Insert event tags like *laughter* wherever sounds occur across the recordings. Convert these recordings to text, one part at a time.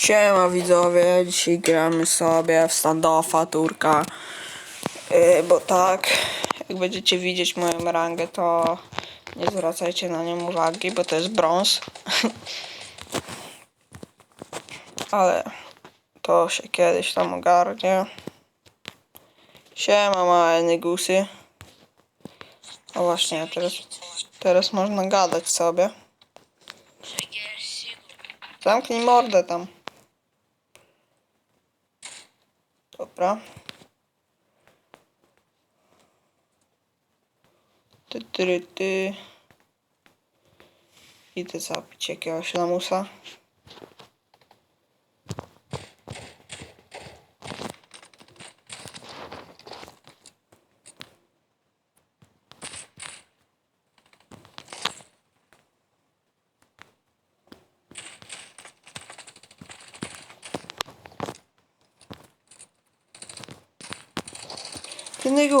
Siema widzowie, dzisiaj gramy sobie w standoffa turka. Yy, bo tak, jak będziecie widzieć moją rangę, to nie zwracajcie na nią uwagi, bo to jest brąz. *laughs* Ale to się kiedyś tam ogarnie. Siema małe nygusy. O właśnie, teraz, teraz można gadać sobie. Zamknij mordę tam. Dobra. Ty, ty, ty. Idę zabić jakiegoś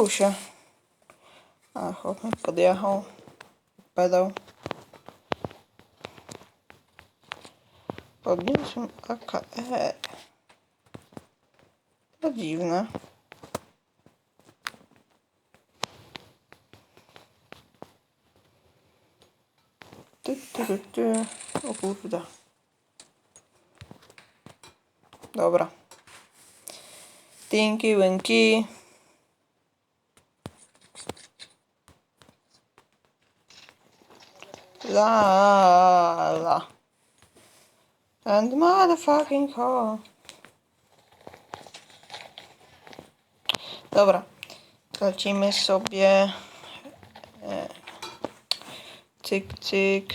lamusa. Ty Nygusie. A chłop mi podjechał. Pedał. Podniosłem AKR. To dziwne. Ty, ty, ty, ty. O kurde. Dobra. Tinky Winky. La la. And motherfucking. Dobra. Lecimy sobie. E, cyk, cyk.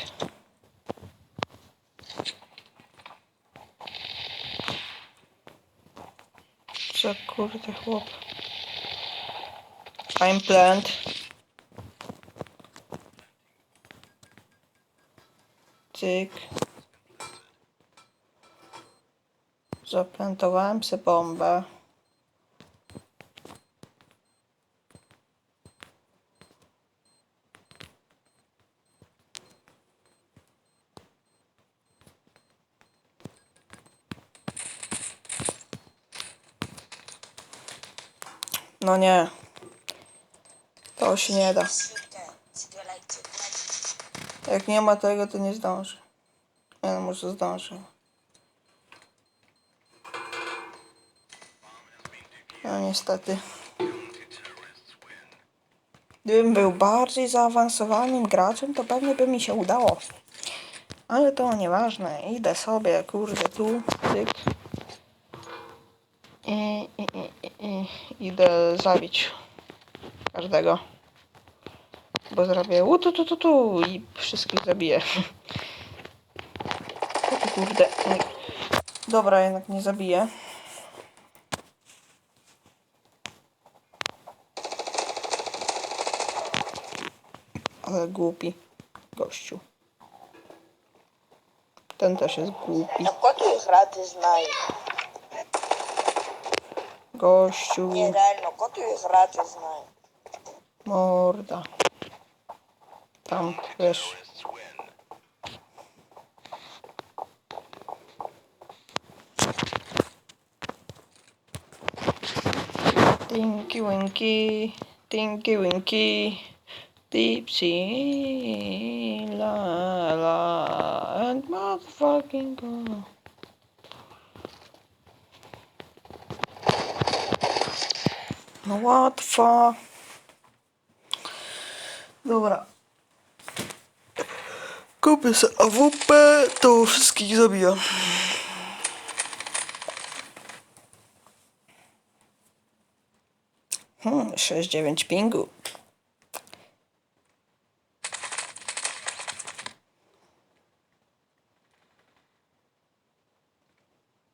Co kurde chłop. Plant. Cyk. Zaplantowałem sobie bombę. No nie. To się nie da. Jak nie ma tego, to nie zdążę. Nie no, może. No niestety. Gdybym był bardziej zaawansowanym graczem, to pewnie by mi się udało. Ale to nieważne. Idę sobie, kurde, tu, tyk. I, i, i, i, i idę zabić każdego bo zrobię u tu tu tu tu i wszystkich zabiję. Taki kurde. Dobra, jednak nie zabiję. Ale głupi gościu. Ten też jest głupi. No, Na kotu ich rady znaj. Gościu. Nie, realno, kotu ich rady znaj. Morda. Tam, wiesz. Tinky Winky, Tinky Winky, Dipsy, la la, and motherfucking go. What the fuck? Dobra. Kupię sobie AWP, to wszystkich zabija. Hmm, 6-9 pingu.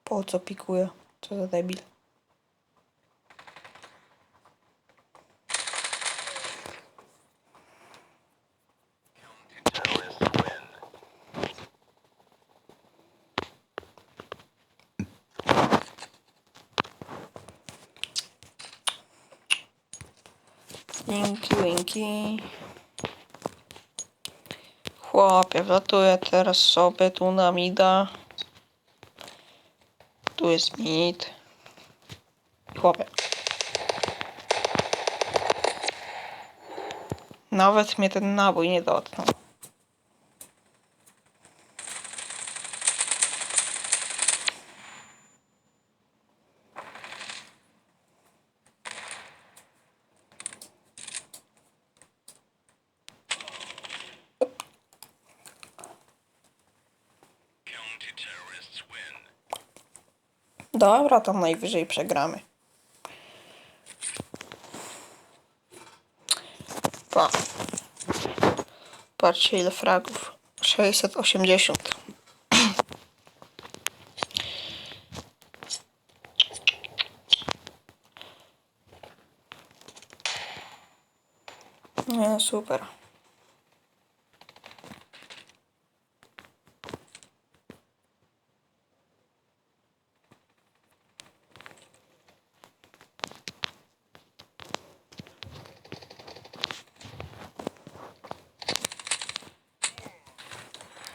Po co pikuje? Co za debil. Winki, winki. Chłopie, wlatuję teraz sobie tu na mida. Tu jest mit. Chłopie. Nawet mnie ten nabój nie dotknął. Dobra, tam najwyżej przegramy. Pa. Patrzcie ile fragów. 680. Nie, super.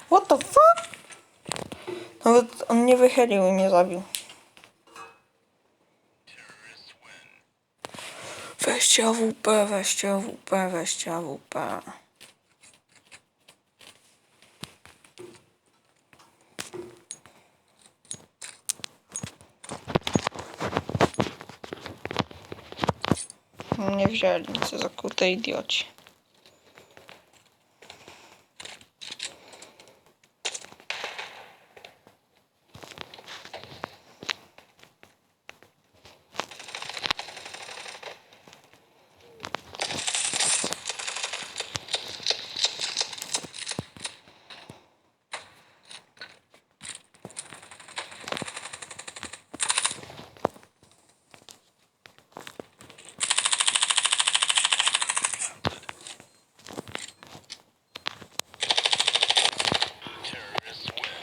What the fuck? Nawet on nie wychylił i mnie zabił. Weźcie AWP, weźcie AWP, weźcie AWP. Nie wzięli, co za kurde idioci.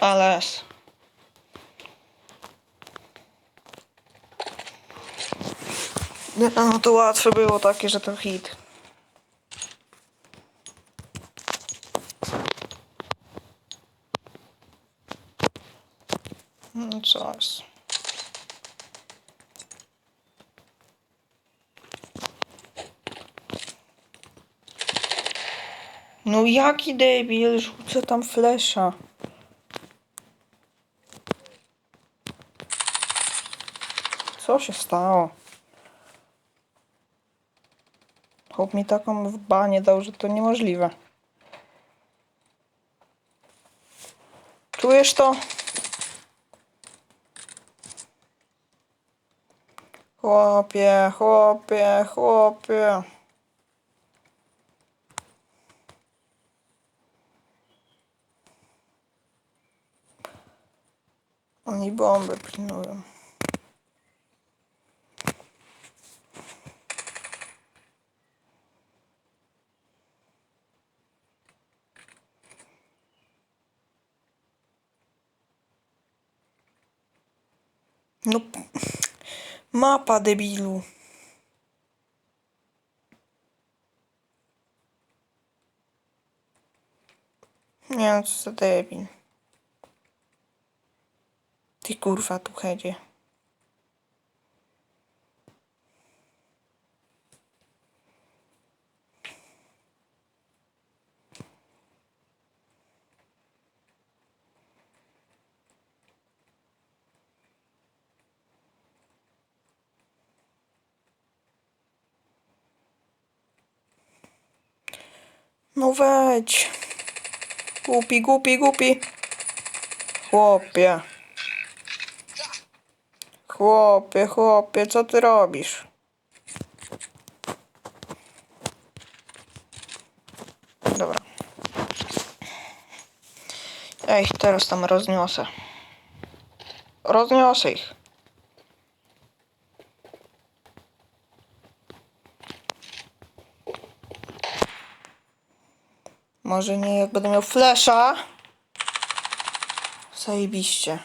Ales. Nie, no to łatwe było takie, że to hit. No co jest? No jaki debil, rzucę tam flesza. Co się stało? Chłop mi taką w banie dał, że to niemożliwe. Czujesz to? Chłopie, chłopie, chłopie. Oni bomby pilnują. No, mapa debilu. Nie wiem, co za debil. Ty kurwa tu hedzie. No wejdź. Głupi, głupi, głupi. Chłopie. Chłopie, chłopie, co ty robisz? Dobra. Ja ich teraz tam rozniosę. Rozniosę ich. Może nie jak będę miał flesza. Zajebiście.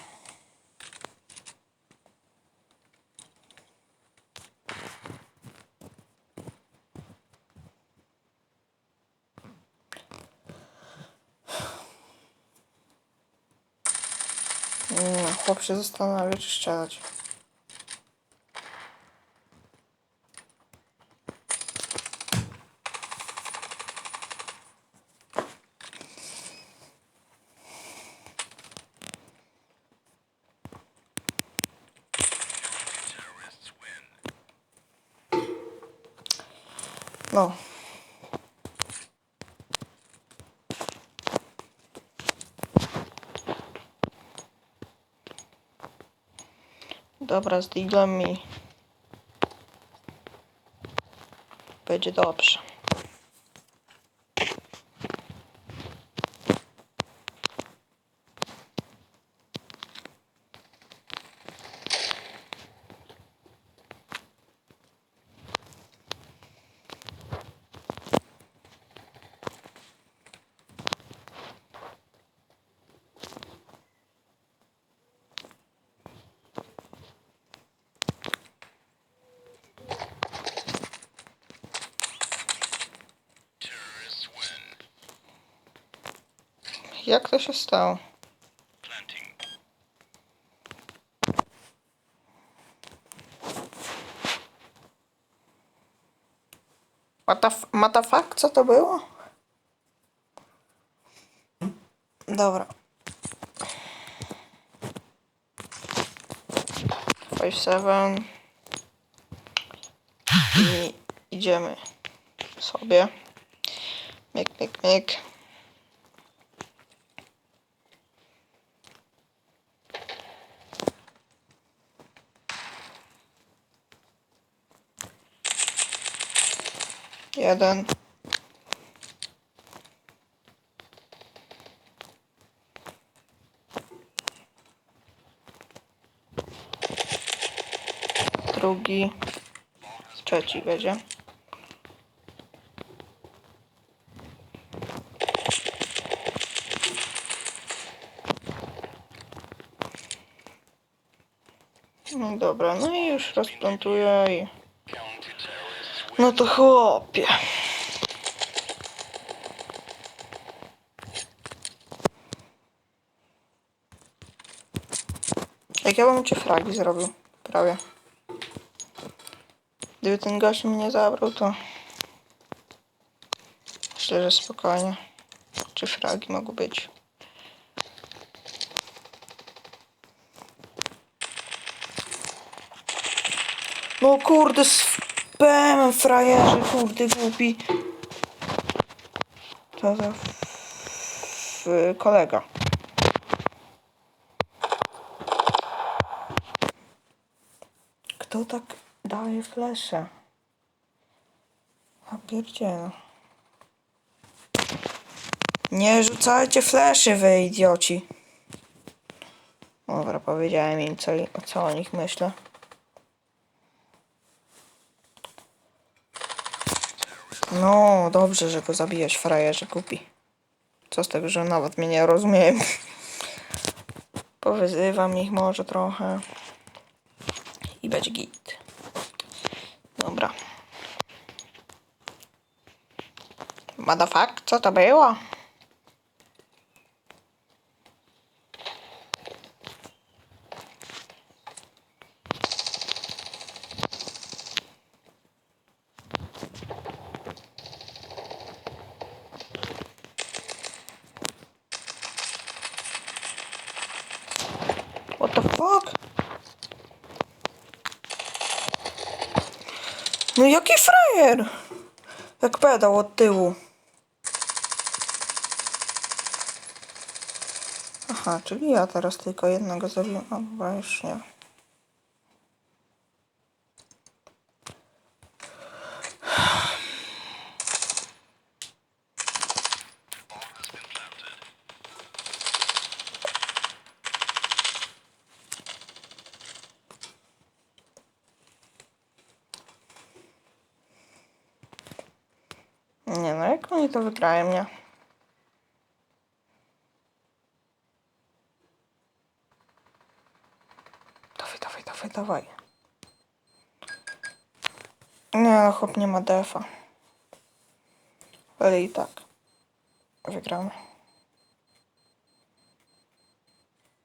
Chłop chłop się zastanawia, czy strzelać. No. Dobra, z Diglem mi będzie dobrze. Jak to się stało? Fuck? Co to było? Dobra. Five seven. I idziemy sobie. Myk, myk, myk. Jeden. Drugi. Trzeci będzie. No dobra, no i już rozplątuję i... No to chłopie. Jak ja bym ci fragi zrobił, prawie. Gdyby ten gość mnie nie zabrał, to myślę, że spokojnie. Czy fragi mogą być? No kurde, PM frajerze, kurde głupi. To za kolega. Kto tak daje flesze? A pierdziele. Nie rzucajcie fleszy, wy idioci. Dobra, powiedziałem im, co, co o nich myślę. No, dobrze, że go zabijesz, frajerze kupi. Co z tego, że nawet mnie nie rozumiem. *laughs* Powyzywam ich może trochę. I będzie git. Dobra. Motherfuck, co to było? What the fuck? No jaki frajer? Jak pedał od tyłu. Aha, czyli ja teraz tylko jednego zabiję. A, chyba już. To wygrają, nie? Dawaj, dawaj, dawaj, dawaj. Nie no, chłop nie ma defa. Ale i tak. Wygramy.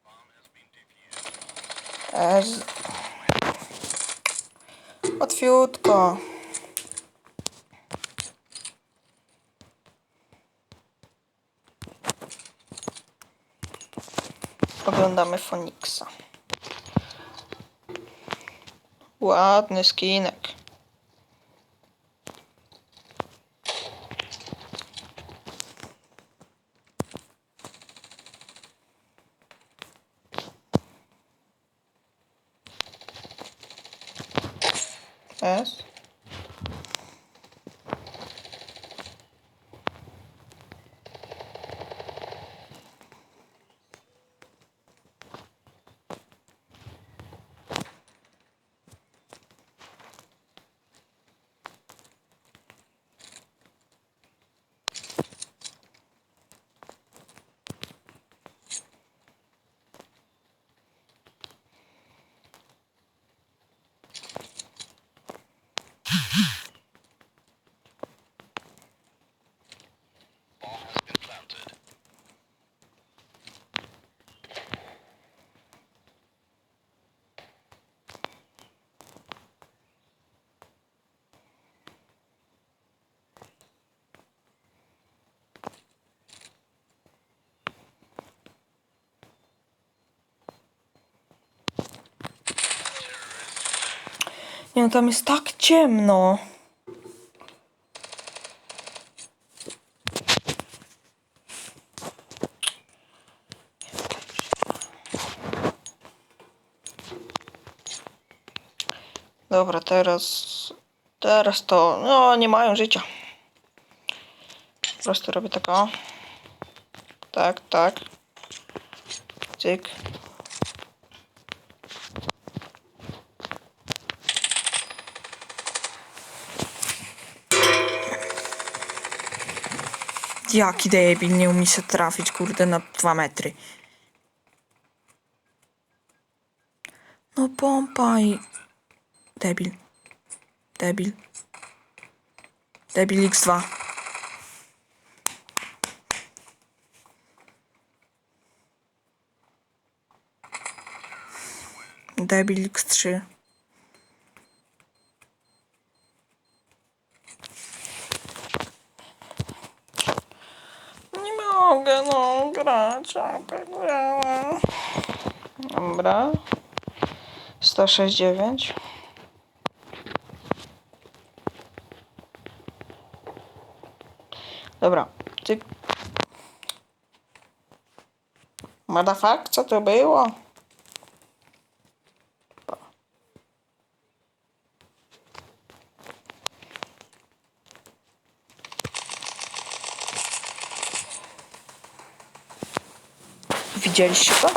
Bomb has Oglądamy Foniksa. Ładny skinek. Nie no, tam jest tak ciemno. Dobra, teraz... Teraz to... No, nie mają życia. Po prostu robię tak. Tak, tak. Cyk. Jaki debil, nie umie się trafić, kurde, na dwa metry. No pompa i... Debil. Debil. Debil X2. Debil X3. Nie mogę, no, grać, a grałem. Dobra. 169. Dobra, ty... Motherfuck, co to było? Widzieliście to?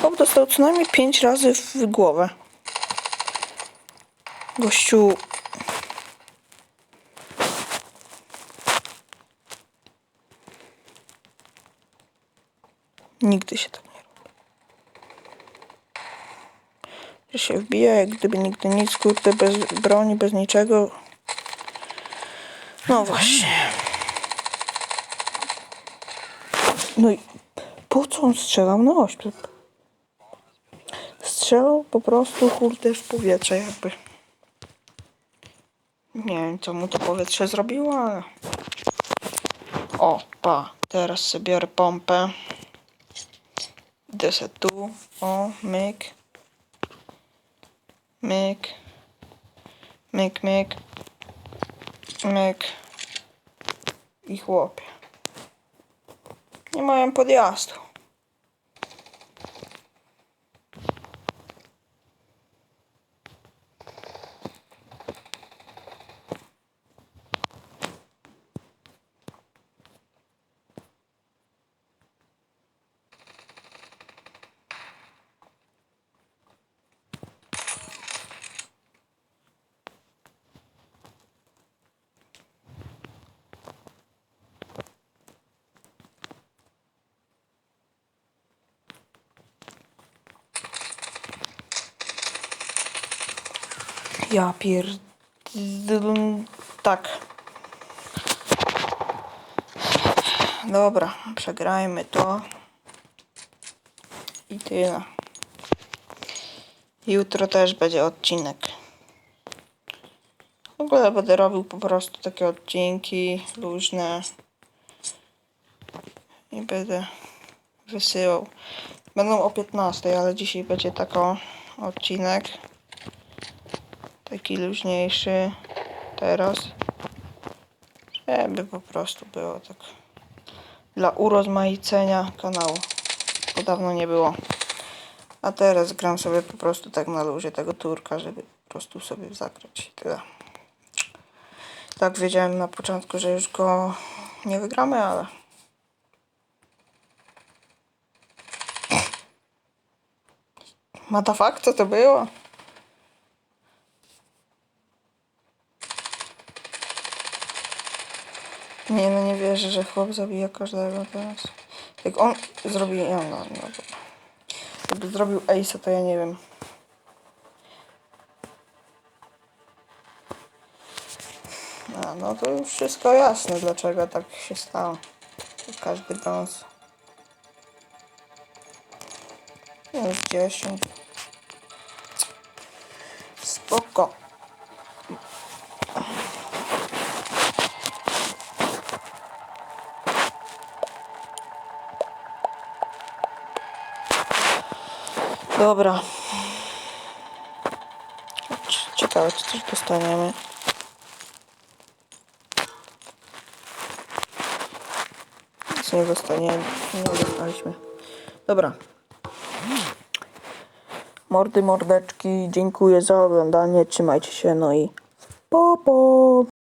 Chłop dostał co najmniej 5 razy w głowę. Gościu... Nigdy się tak nie robi. Że się wbija, jak gdyby nigdy nic, kurde, bez broni, bez niczego. No właśnie. No i po co on strzelał na oślep? Strzelał po prostu kurde w powietrze jakby. Nie wiem co mu to powietrze zrobiło, ale... O, pa, teraz sobie biorę pompę. Idę se tu, o, myk. Myk. Myk, myk. Myk. I chłopie. Nie mają podjazdu. Ja pierd... Tak. Dobra, przegrajmy to. I tyle. Jutro też będzie odcinek. W ogóle będę robił po prostu takie odcinki luźne. I będę wysyłał. Będą o 15, ale dzisiaj będzie taki odcinek. Taki luźniejszy. Teraz. Żeby po prostu było tak. Dla urozmaicenia kanału. Bo dawno nie było. A teraz gram sobie po prostu tak na luzie tego turka, żeby po prostu sobie zagrać i tyle. Tak wiedziałem na początku, że już go nie wygramy, ale... *coughs* Matafak, co to było? Nie no, nie wierzę, że chłop zabija każdego teraz. Jak on zrobi... No, no, no. Jakby zrobił Ace'a, to ja nie wiem. A, no to już wszystko jasne, dlaczego tak się stało. Każdy brąz. Już 10. Spoko. Dobra. Ciekawe, czy coś dostaniemy. Nic nie dostaniemy. Nie dostaliśmy. Dobra. Mordy, mordeczki, dziękuję za oglądanie. Trzymajcie się, no i po, po.